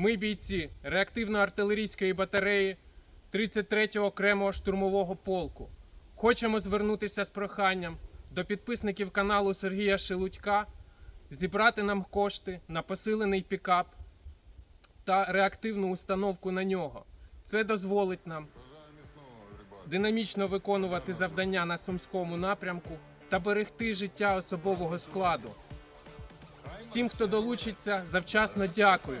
Ми бійці реактивно-артилерійської батареї 33-го окремого штурмового полку. Хочемо звернутися з проханням до підписників каналу Сергія Шелудька зібрати нам кошти на посилений пікап та реактивну установку на нього. Це дозволить нам динамічно виконувати завдання на сумському напрямку та берегти життя особового складу. Всім, хто долучиться, завчасно дякую.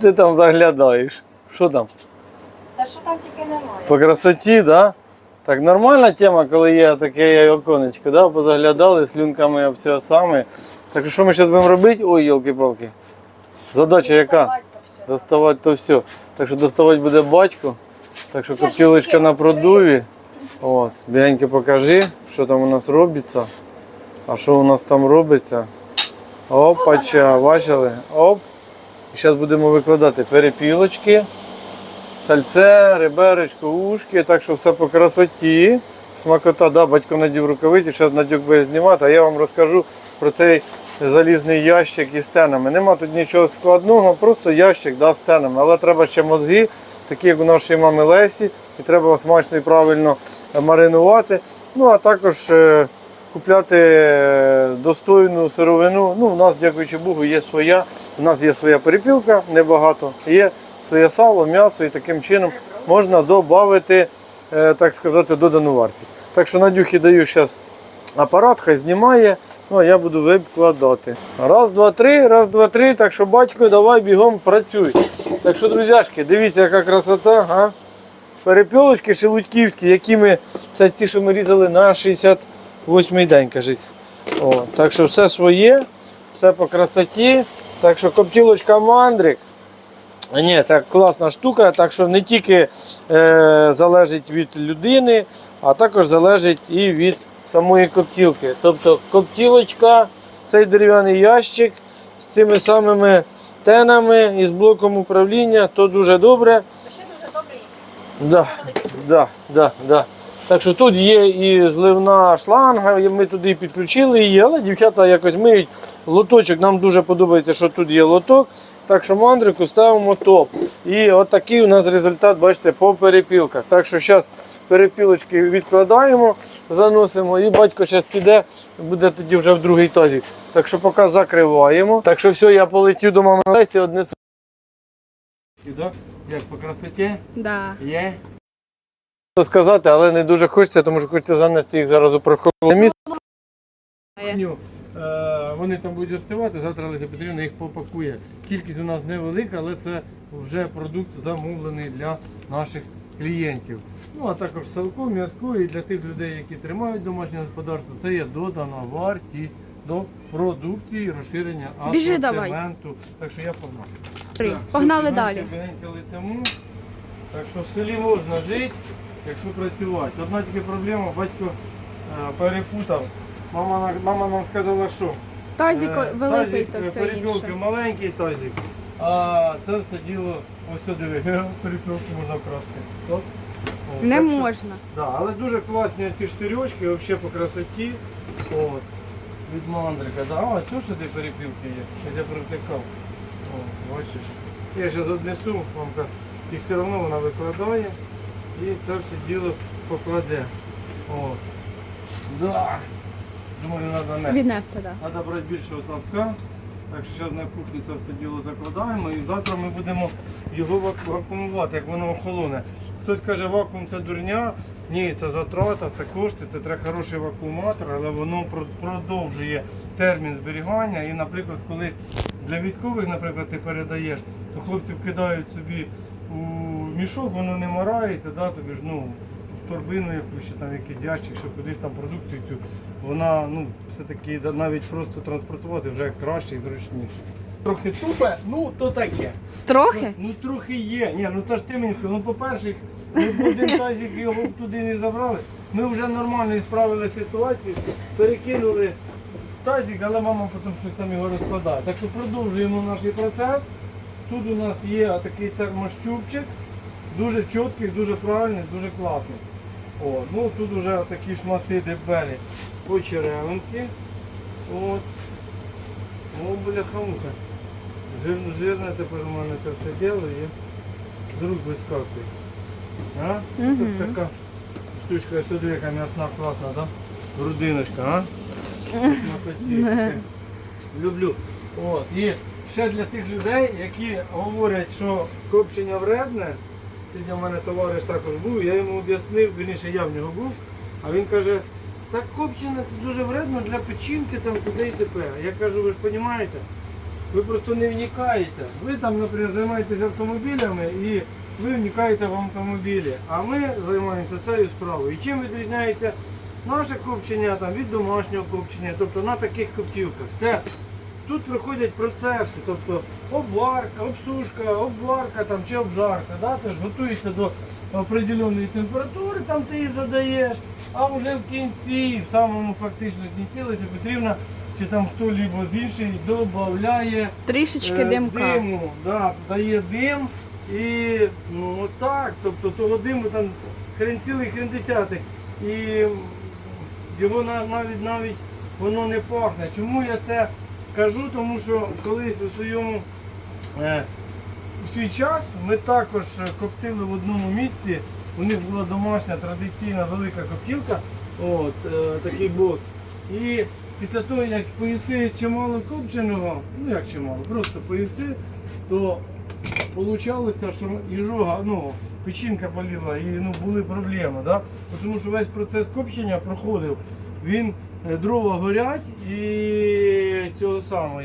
Ти там заглядаєш. Що там? Та що там тільки немає. По красоті, да? Так нормальна тема, коли є таке оконечко, да? позаглядали слюнками об цього саме. Так що ми зараз будемо робити? Ой, йолки-палки. Задача яка? Доставати то все. Доставати то все. Так що доставати буде батько. Так що коптілочка на продуві. От, бігенько покажи, що там у нас робиться. А що у нас там робиться? Опача, бачили? Оп. Зараз будемо викладати перепілочки, сальце, реберечко, ушки. Так що все по красоті. Смакота, да, батько надів рукавиці, зараз Надюк буде знімати, а я вам розкажу про цей залізний ящик із стенами. Нема тут нічого складного, просто ящик да, з стенами. Але треба ще мозги, такі як у нашої мами Лесі, і треба смачно і правильно маринувати. Ну а також е, купляти е, достойну сировину. Ну, у нас, дякуючи Богу, є своя. У нас є своя перепілка, небагато, є своє сало, м'ясо, і таким чином можна додати, так сказати, додану вартість. Так що Надюхі даю зараз апарат, хай знімає, ну а я буду викладати. Раз, два, три, раз, два, три. Так що батько, давай бігом працюй. Так що, друзяшки, дивіться, яка красота. А? Перепілочки шелудьківські, які ми, це ці, що ми різали на 68-й день, кажуть. О, так що все своє, все по красоті. Так що коптілочка мандрик. Ні, це класна штука, так що не тільки е, залежить від людини, а також залежить і від самої коптілки. Тобто коптілочка, цей дерев'яний ящик з цими самими тенами і з блоком управління, то дуже добре. Ще дуже добре. Да, да, да, да. Так що тут є і зливна шланга, і ми туди підключили її, але дівчата якось миють лоточок. Нам дуже подобається, що тут є лоток. Так що мандрику ставимо топ. І от такий у нас результат, бачите, по перепілках. Так що зараз перепілочки відкладаємо, заносимо, і батько зараз піде, буде тоді вже в другий тазик. Так що поки закриваємо. Так що все, я полетів до мами Лесі, однесу. Як по красоті? Да. Є. Що сказати, але не дуже хочеться, тому що хочеться занести їх зараз у прохолодне місце. Е, Вони там будуть остивати, завтра Леся Петрівна їх попакує. Кількість у нас невелика, але це вже продукт замовлений для наших клієнтів. Ну а також салко, м'язко і для тих людей, які тримають домашнє господарство, це є додана вартість до продукції, розширення Біжи давай. асортименту. Так що я погнав. Три. Так, Погнали все, далі. бігенько, бігенько летимо. Так що в селі можна жити, якщо працювати. Одна тільки проблема, батько е, перепутав. Мама, мама нам сказала, що Тазик е, великий тазик, та е, все перепілки інше. маленький тазик. А це все діло, ось сюди диви, перепілку можна вкрасти. О, Не так що- можна. Да, але дуже класні ці штирьочки, взагалі по красоті. От. Від мандрика. Да. А, ось що де перепілки є, що я привтикав. О, бачиш. Я зараз однесу, мамка їх все одно вона викладає і це все діло покладе. О. Да. Думаю, треба нести. Віднести, так. Да. Треба брати більшого таска. Так що зараз на кухні це все діло закладаємо і завтра ми будемо його вак- вакуумувати, як воно охолоне. Хтось каже, вакуум це дурня. Ні, це затрата, це кошти, це треба хороший вакууматор, але воно продовжує термін зберігання. І, наприклад, коли для військових, наприклад, ти передаєш, то хлопці вкидають собі у мішок, воно не марається, да, тобі ж ну, торбину якусь, чи там якийсь ящик, щоб кудись там продукцію цю, вона ну, все-таки да, навіть просто транспортувати вже краще і зручніше. Трохи тупе, ну то таке. Трохи? Ну трохи є. Ні, ну то ж ти мені сказав, ну по-перше, ми один тазик його туди не забрали. Ми вже нормально справили ситуацію, перекинули тазик, але мама потім щось там його розкладає. Так що продовжуємо наш процес. Тут у нас є такий термощупчик, дуже чіткий, дуже правильний, дуже класний. О, ну тут вже такі шмати дебелі по черевинці. От. О, бляха-муха. Жир, жирне тепер у мене це все діло і з рук вискакує. А? Мгм. Тут така штучка сюди, яка м'ясна класна, да? Грудиночка, а? Люблю. От. І ще для тих людей, які говорять, що копчення вредне. Сьогодні в мене товариш також був, я йому об'яснив, вірніше я в нього був, а він каже, так копчення це дуже вредно для печінки там туди і тепер. Я кажу, ви ж розумієте? Ви просто не вникаєте. Ви там, наприклад, займаєтеся автомобілями і ви вникаєте в автомобілі. А ми займаємося цією справою. І чим відрізняється наше копчення там, від домашнього копчення, тобто на таких коптілках. Це тут проходять процеси, тобто обварка, обсушка, обварка там, чи обжарка. Да? Тож готується до определеної температури, там ти її задаєш, а вже в кінці, в самому фактично кінці Леся Петрівна, чи там хто-либо з інший додає Трішечки Е, димка. Диму, да, дає дим і ну отак, тобто того диму там хрен цілий, хрен десятих. І його навіть навіть воно не пахне. Чому я це кажу? Тому що колись у своєму е, у свій час ми також е, коптили в одному місці. У них була домашня традиційна велика коптілка, от, е, такий бокс. І після того, як поїси чимало копченого, ну як чимало, просто поїси, то получалося, що їжога, ну, печінка боліла і ну, були проблеми. Да? Тому що весь процес копчення проходив. Він дрова горять і цього самого.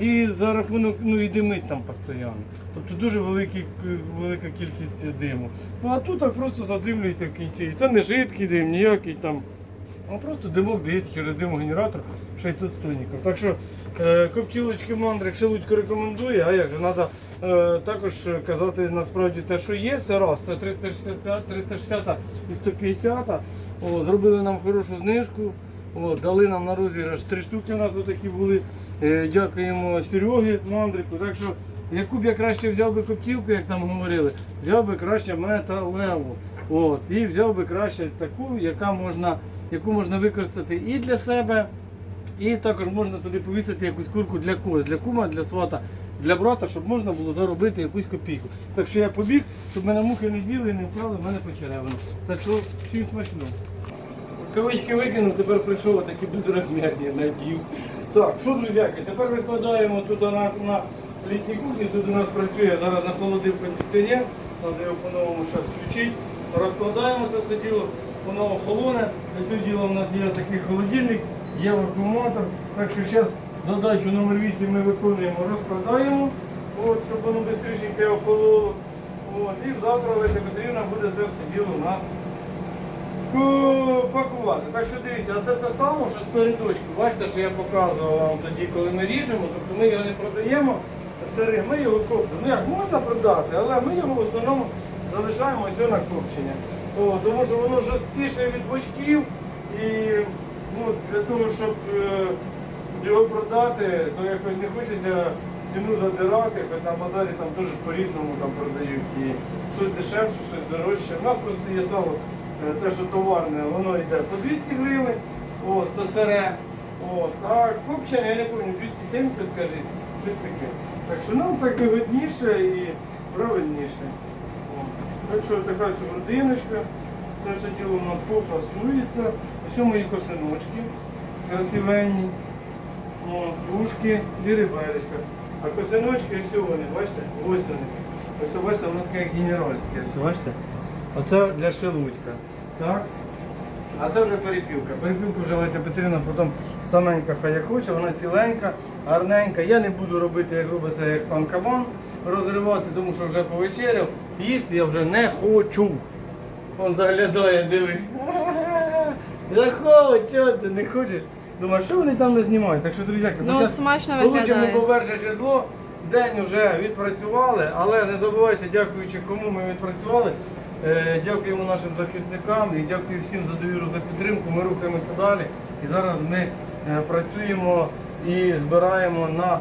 І за рахунок ну і димить там постійно. Тобто дуже великий, велика кількість диму. Ну а тут так просто затримлюється в кінці. І це не жидкий дим, ніякий там. А просто димок дається через димогенератор, ще й тут тоніком. Так що е, коптілочки мандрик Шелудько рекомендує, а як же треба е, також казати насправді те, що є. Це раз, це 365, 360 і 150. О, зробили нам хорошу знижку. О, дали нам на розіграш три штуки у нас такі були. Е, дякуємо Серегі Мандрику. Так що яку б я краще взяв би коптілку, як там говорили, взяв би краще металеву. От, і взяв би краще таку, яка можна, яку можна використати і для себе, і також можна туди повісити якусь курку для когось, для кума, для свата, для брата, щоб можна було заробити якусь копійку. Так що я побіг, щоб мене мухи не з'їли і не вкрали в мене почеревину. Так що всім смачно. Кавички викинув, тепер прийшов такі безрозмірні надів. Так, що, друзяки, тепер викладаємо тут на, на літній кухні, тут у нас працює, зараз нахолодив кондиціонер, треба його по-новому зараз включити. Розкладаємо це все діло, воно охолоне. Для цього діла у нас є такий холодильник, є вакууматор. Так що зараз задачу номер 8 ми виконуємо, розкладаємо, от, щоб воно швидше охололо. От, і завтра Леся Петрівна буде це все діло у нас пакувати. Так що дивіться, а це те саме, що з передочки. Бачите, що я показував вам тоді, коли ми ріжемо, тобто ми його не продаємо сирим, ми його коптимо. Ну як можна продати, але ми його в основному залишаємо ось на копчення. О, тому що воно жорсткіше від бочків і ну, для того, щоб е, його продати, то якось не хочеться ціну задирати, хоч на базарі там теж по-різному продають і щось дешевше, щось дорожче. У нас просто є сало, те, що товарне, воно йде по 200 гривень, от, це сире. От, а копчення, я не пам'ятаю, 270 кажуть, щось таке. Так що нам так вигодніше і правильніше. От. Так що така ось грудиночка, це все діло у нас пофасується. Ось мої косиночки красивенні. О, Ушки і риберечка. А косиночки ось вони, бачите? Ось вони. Ось бачите, воно таке генеральське. Ось бачите? Оце для шелудька. Так? А це вже перепілка. Перепілку вже Леся Петрівна потім саменька хай як хоче, вона ціленька, гарненька. Я не буду робити, як робиться, як пан кабан, розривати, тому що вже повечеряв. Їсти я вже не хочу. Он заглядає, диви. Заходь, чого ти не хочеш? Думаю, що вони там не знімають. Так що, друзяки, Ну, щас смачно Получимо виглядає. поверже число. День вже відпрацювали, але не забувайте, дякуючи кому ми відпрацювали. Е, Дякуємо нашим захисникам і дякую всім за довіру за підтримку. Ми рухаємося далі. І зараз ми е, працюємо і збираємо на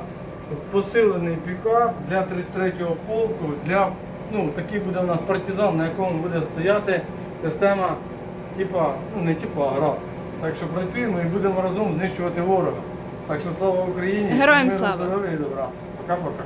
посилений пікап для 33-го полку. Для, ну, такий буде у нас партизан, на якому буде стояти система, типа, ну не типа, а град. Так що працюємо і будемо разом знищувати ворога. Так що слава Україні! Героям слава! здоров'я і добра. Пока-пока.